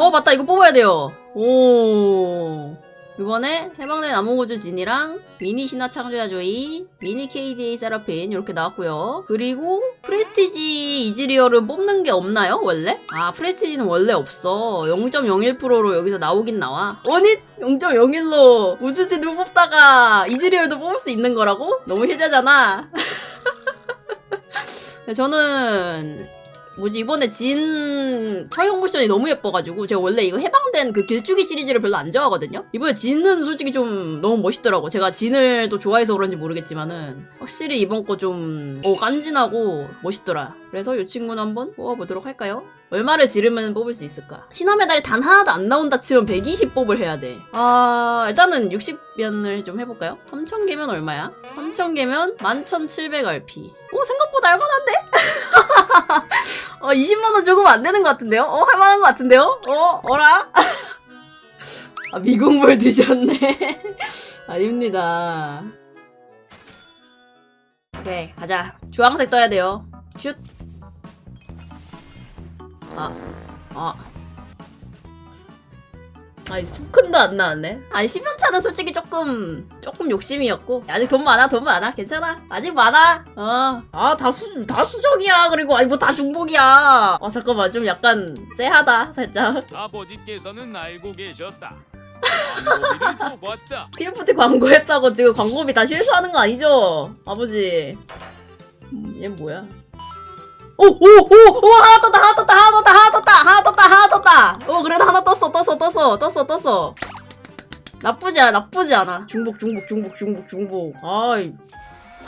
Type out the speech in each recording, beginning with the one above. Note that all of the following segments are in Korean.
어 맞다 이거 뽑아야 돼요. 오 이번에 해방된 암호구조 진이랑 미니 신화 창조야 조이, 미니 KDA 세라핀 이렇게 나왔고요. 그리고 프레스티지 이즈리얼은 뽑는 게 없나요 원래? 아 프레스티지는 원래 없어. 0.01%로 여기서 나오긴 나와. 아니 0.01로 우주진을 뽑다가 이즈리얼도 뽑을 수 있는 거라고? 너무 혜자잖아. 저는 뭐지 이번에 진 처형 모션이 너무 예뻐가지고 제가 원래 이거 해방된 그 길쭉이 시리즈를 별로 안 좋아하거든요. 이번에 진은 솔직히 좀 너무 멋있더라고. 제가 진을 또 좋아해서 그런지 모르겠지만은 확실히 이번 거 좀 어, 깐진하고 멋있더라. 그래서 이 친구는 한번 뽑아보도록 할까요? 얼마를 지르면 뽑을 수 있을까? 신화 메달이 단 하나도 안 나온다 치면 120 뽑을 해야 돼. 아, 일단은 60변을 좀 해볼까요? 3,000개면 얼마야? 3,000개면 11,700RP. 오, 생각보다 할만한데? 어, 20만원 주고면 안 되는 것 같은데요? 어, 할만한 것 같은데요? 어, 어라? 아, 미국물 드셨네. 아닙니다. 오케이, 가자. 주황색 떠야 돼요. 슛. 아, 아. 아니, 토큰도 안 나왔네. 아니, 10연차는 솔직히 조금, 조금 욕심이었고. 아직 돈 많아, 돈 많아. 괜찮아. 아직 많아. 어. 아, 다 수, 다 수정이야. 그리고, 아니, 뭐 다 중복이야. 아, 잠깐만. 좀 약간, 쎄하다, 살짝. 아버지께서는 알고 계셨다. 광고비를 줘봤자 TFT 광고했다고 지금 광고비 다시 회수하는 거 아니죠? 아버지. 음, 얘 뭐야? 오, 오, 오, 오, 하나 떴다, 하나 떴다, 하나 떴다, 하나 떴다, 하나 떴다, 하나 떴다. 오, 그래도 하나 떴어, 떴어, 떴어, 떴어, 떴어. 나쁘지 않아, 나쁘지 않아. 중복, 중복, 중복, 중복, 중복. 아이,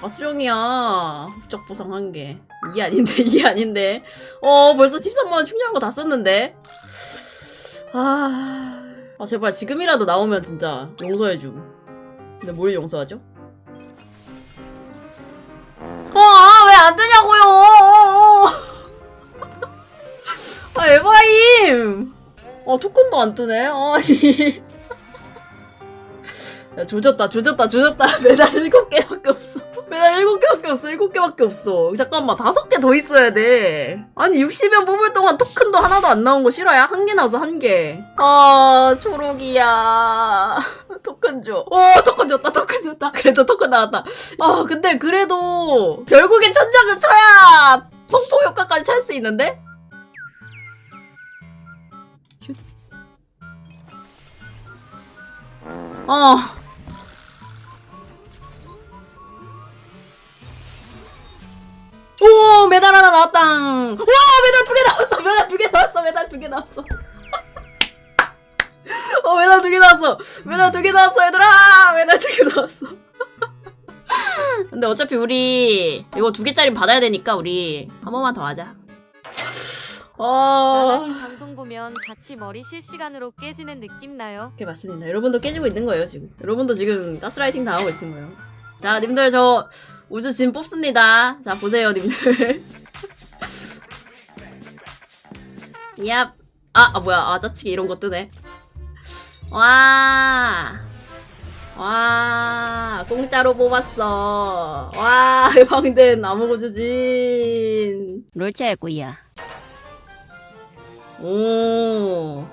다수정이야. 흑적 보상 한 개. 이게 아닌데, 이게 아닌데. 어, 벌써 13만원 충전한 거 다 썼는데. 아. 아 제발 지금이라도 나오면 진짜 용서해줌 근데 뭘 용서하죠? 에바임 어 토큰도 안 뜨네 아니 야 조졌다 조졌다 조졌다 메달 7개밖에 없어 메달 7개밖에 없어 7개밖에 없어 잠깐만 5개 더 있어야 돼 아니 60연 뽑을 동안 토큰도 하나도 안 나온 거 싫어야? 한 개 나와서 한 개 아 초록이야 토큰 줘. 오, 토큰 줬다, 토큰 줬다. 그래도 토큰 나왔다. 아, 근데 그래도 결국엔 천장을 쳐야 폭포 효과까지 찰 수 있는데? 어. 오, 메달 하나 나왔다. 와, 메달 두 개 나왔어. 메달 두 개 나왔어. 메달 두 개 나왔어. 어, 메달 두 개 나왔어. 메달 두 개 나왔어, 얘들아. 메달 두 개 나왔어. 근데 어차피 우리 이거 두 개짜리 받아야 되니까 우리 한 번만 더 하자. 어. 나나님 방송 보면 같이 머리 실시간으로 깨지는 느낌 나요. 오케이 맞습니다. 여러분도 깨지고 있는 거예요 지금. 여러분도 지금 가스라이팅 당하고 있는 거예요. 자, 님들 저 우주 진 뽑습니다. 자 보세요, 님들. 얍. 아, 아 뭐야? 아 짜치기 이런 거 뜨네. 와. 와, 공짜로 뽑았어. 와, 해방된 아무고주진. 롤체구야. 오.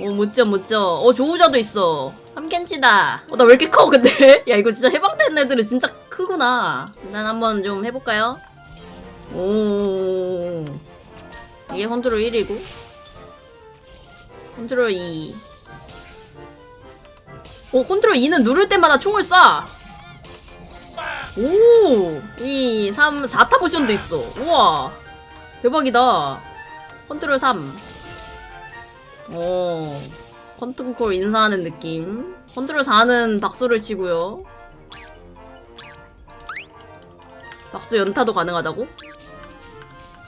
오, 멋져, 멋져. 어, 조우자도 있어. 삼켄치다. 어, 나 왜 이렇게 커, 근데? 야, 이거 진짜 해방된 애들은 진짜 크구나. 난 한번 좀 해볼까요? 오. 이게 컨트롤 1이고. 컨트롤 2. 오, 컨트롤 2는 누를 때마다 총을 쏴. 오. 2, 3, 4타 모션도 있어. 우와. 대박이다. 컨트롤 3. 오. 컨트롤 인사하는 느낌. 컨트롤 4는 박수를 치고요. 박수 연타도 가능하다고?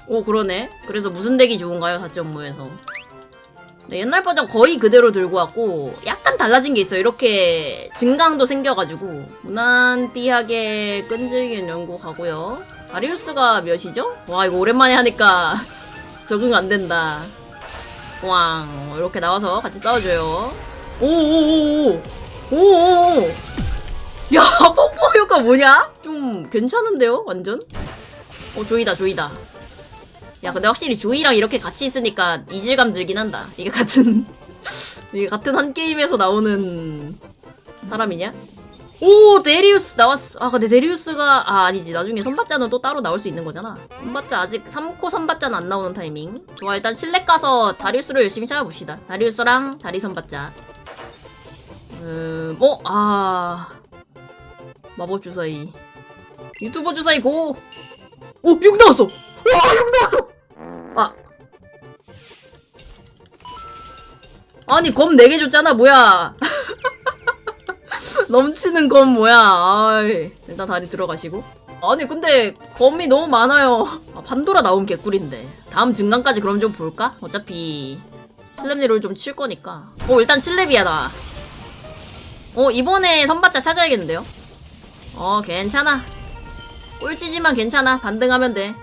오, 그러네. 그래서 무슨 덱이 좋은가요? 4.5에서. 네, 옛날 버전 거의 그대로 들고 왔고, 약간 달라진 게 있어요. 이렇게 증강도 생겨가지고. 무난띠하게 끈질긴 연구 가고요. 아리우스가 몇이죠? 와, 이거 오랜만에 하니까 적응 안 된다. 왕 이렇게 나와서 같이 싸워줘요. 오오오오 오오오. 야 뽀뽀 효과 뭐냐? 좀 괜찮은데요, 완전? 어 조이다 조이다. 야 근데 확실히 조이랑 이렇게 같이 있으니까 이질감 들긴 한다. 이게 같은 이게 같은 한 게임에서 나오는 사람이냐? 오 데리우스 나왔어. 아 근데 데리우스가 아 아니지 나중에 선받자는 또 따로 나올 수 있는 거잖아. 선받자 아직 3코 선받자는 안 나오는 타이밍. 좋아 일단 실내 가서 다리우스를 열심히 찾아봅시다. 다리우스랑 다리 선받자. 음, 어, 아 마법 주사위. 유튜버 주사위 고. 오, 6 나왔어. 와, 6 나왔어. 아. 아니, 검 4개 줬잖아, 뭐야. 넘치는 검 뭐야. 아이, 일단 다리 들어가시고. 아니, 근데 검이 너무 많아요. 아, 판도라 나온 개꿀인데. 다음 증강까지 그럼 좀 볼까? 어차피 슬랩리롤 좀칠 거니까. 오, 일단 7렙이야, 나. 어, 이번에 선받자 찾아야겠는데요? 어, 괜찮아. 꼴찌지만 괜찮아. 반등하면 돼.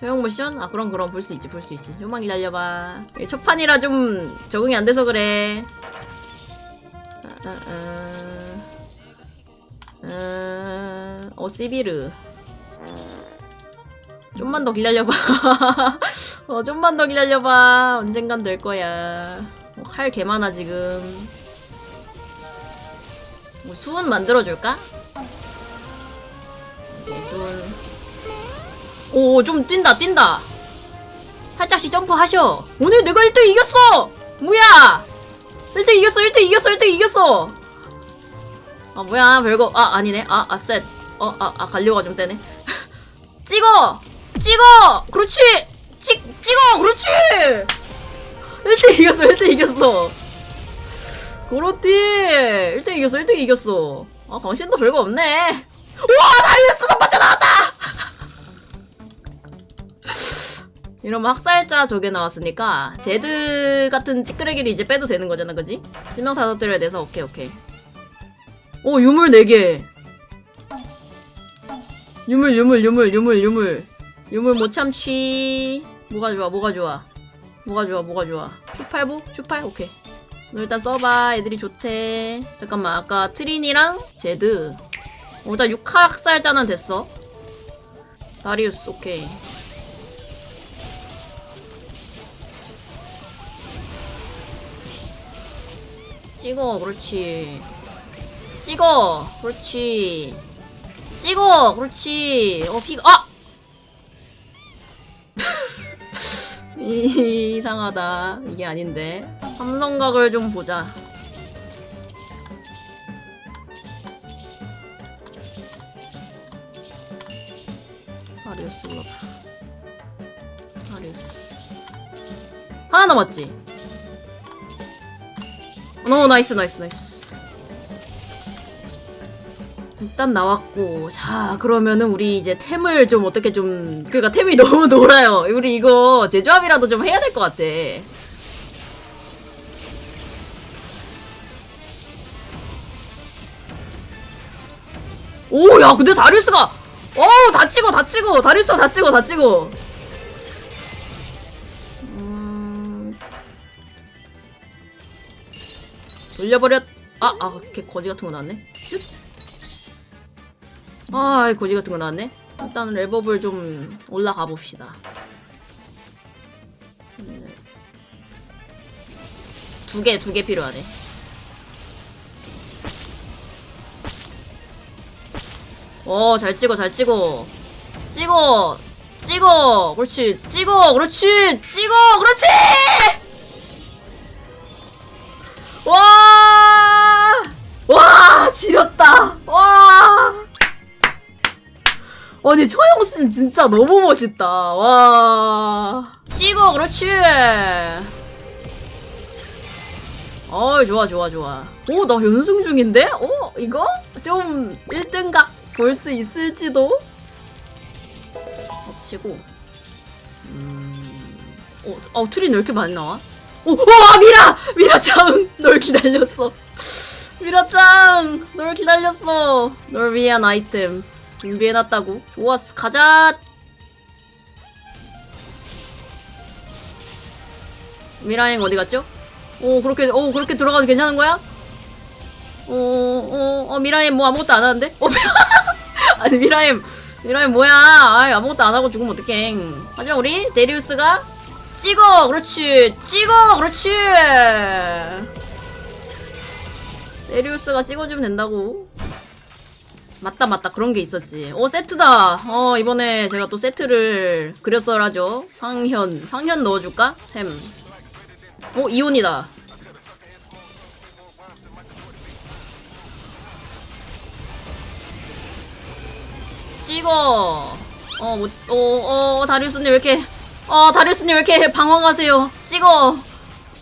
소형 모션? 아 그럼 그럼 볼 수 있지 볼 수 있지. 좀만 기다려봐. 이게 첫 판이라 좀 적응이 안 돼서 그래. 아. 아, 어 시비르. 좀만 더 기다려봐. 어 좀만 더 기다려봐. 언젠간 될 거야. 어, 칼 개 많아 지금. 뭐 수은 만들어줄까? 예술. 오, 좀 뛴다, 뛴다. 살짝씩 점프하셔. 오늘 내가 1등 이겼어! 뭐야! 1등 이겼어, 1등 이겼어, 1등 이겼어! 아, 뭐야, 별거. 아, 아니네. 아, 아, 셋. 어, 아, 아, 갈려가 좀 세네. 찍어! 찍어! 그렇지! 찍, 찍어! 그렇지! 1등 이겼어, 1등 이겼어. 그렇지! 1등 이겼어, 1등 이겼어. 아, 당신도 별거 없네. 우와! 다리우스 선발자 나왔다! 이러면 학살자 저게 나왔으니까 제드 같은 찌끄레기를 이제 빼도 되는 거잖아, 그지? 치명 다섯 때려야 돼서 오케이 오케이. 오 유물 4개. 유물 유물 유물 유물 유물 유물 못 참치. 뭐가 좋아 뭐가 좋아 뭐가 좋아 뭐가 좋아. 슈팔보 슈팔 오케이. 너 일단 써봐 애들이 좋대. 잠깐만 아까 트린이랑 제드. 어, 일단 6학살자는 됐어. 다리우스 오케이. 찍어 그렇지. 찍어 그렇지. 찍어 그렇지. 어 피가 아 이상하다. 이게 아닌데. 삼성각을 좀 보자. 아리우스 올라가. 아리우스. 하나 남았지 오 나이스 나이스 나이스. 일단 나왔고 자 그러면은 우리 이제 템을 좀 어떻게 좀 그니까 템이 너무 놀아요. 우리 이거 제조합이라도 좀 해야 될 것 같아. 오 야 근데 다리우스가 어우 다 찍어 다 찍어 다리우스가 다 찍어 다 찍어 돌려버렸. 아, 아, 걔 거지 같은 거 나왔네. 슛. 아, 이 거지 같은 거 나왔네. 일단 랩업을 좀 올라가 봅시다. 두 개, 두 개 필요하네. 어, 잘 찍어, 잘 찍어. 찍어! 찍어! 그렇지! 찍어! 그렇지! 찍어! 그렇지! 지렸다! 와! 아니, 처형신 진짜 너무 멋있다. 와. 찍어, 그렇지! 어이, 좋아, 좋아, 좋아. 오, 나 연승 중인데? 어, 이거? 좀 1등각 볼 수 있을지도? 엎치고. 음. 어, 어, 트린 왜 이렇게 많이 나와? 오, 와 미라! 미라짱! 널 기다렸어. 미라짱! 널 기다렸어. 널 위한 아이템 준비해놨다고. 좋았어. 가자! 미라행 어디 갔죠? 오, 그렇게, 오, 그렇게 들어가도 괜찮은 거야? 어, 어, 어, 미라엠 뭐 아무것도 안 하는데? 어, 아니, 미라엠, 이러면 뭐야 아 아무것도 안 하고 죽으면 어떡해 하지만 우리 데리우스가 찍어 그렇지 찍어 그렇지 데리우스가 찍어주면 된다고. 맞다 맞다. 그런 게 있었지. 오 세트다. 어 이번에 제가 또 세트를 그렸어라죠. 상현 상현 넣어줄까? 템오 이온이다. 찍어. 어, 뭐, 어, 어, 다리우스님 왜 이렇게, 어, 다리우스님 왜 이렇게 방황하세요? 찍어!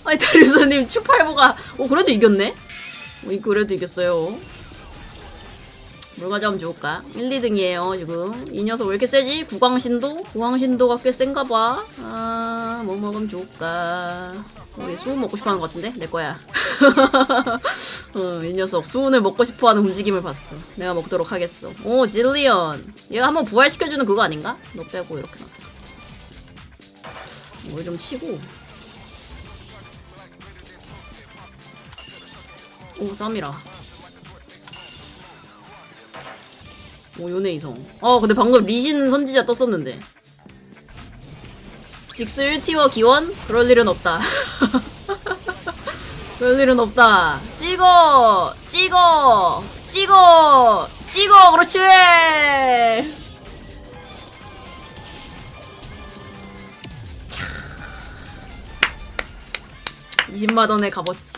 아니, 다리우스님 추팔보가, 어, 그래도 이겼네? 어, 이 그래도 이겼어요. 뭘 가져가면 좋을까? 1, 2등이에요, 지금. 이 녀석 왜 이렇게 세지? 구광신도? 구광신도가 꽤 센가 봐. 아, 뭐 먹으면 좋을까? 어, 얘 수은 먹고 싶어 하는 것 같은데? 내 거야. 어, 이 녀석 수은을 먹고 싶어 하는 움직임을 봤어. 내가 먹도록 하겠어. 오, 질리언. 얘가 한번 부활시켜주는 그거 아닌가? 너 빼고 이렇게 놨자. 뭘좀 치고. 오, 쌈이라. 오, 요네 이성. 어, 근데 방금 리신 선지자 떴었는데. 직스 1티어 기원? 그럴 일은 없다. 그럴 일은 없다. 찍어! 찍어! 찍어! 찍어! 그렇지! 20만원의 값어치.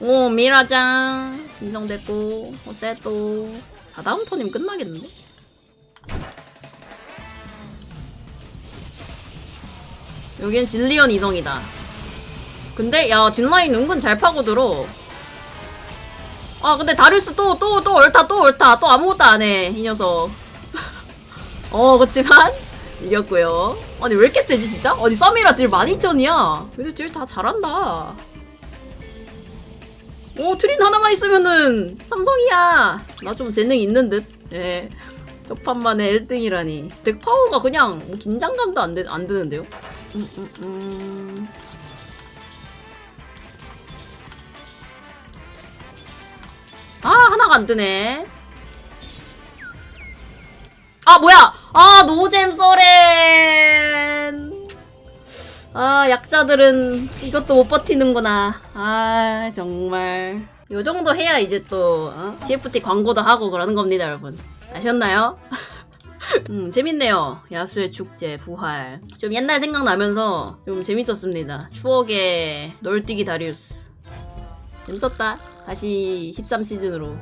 오, 미라짱. 인성됐고, 어, 세또. 다 다음 턴이면 끝나겠는데? 여긴 진리언 이성이다. 근데 야 뒷라인 은근 잘 파고들어. 아 근데 다리우스 또 또또 옳다 또 옳다 또 아무것도 안 해 이 녀석. 어 그렇지만 이겼고요. 아니 왜 이렇게 세지 진짜? 아니 썸이라 딜 12,000이야. 그래도 딜다 잘한다. 오 트린 하나만 있으면은 삼성이야. 나 좀 재능 있는 듯. 예. 첫 판만에 1등이라니. 덱 파워가 그냥 뭐 긴장감도 안, 드, 안 드는데요? 음, 음, 음. 아 하나가 안 뜨네. 아 뭐야? 아 노잼 써렌. 아 약자들은 이것도 못 버티는구나. 아 정말. 요 정도 해야 이제 또 어? TFT 광고도 하고 그러는 겁니다, 여러분. 아셨나요? 음, 재밌네요. 야수의 축제, 부활. 좀 옛날 생각나면서 좀 재밌었습니다. 추억의 널뛰기 다리우스. 재밌었다. 다시 13시즌으로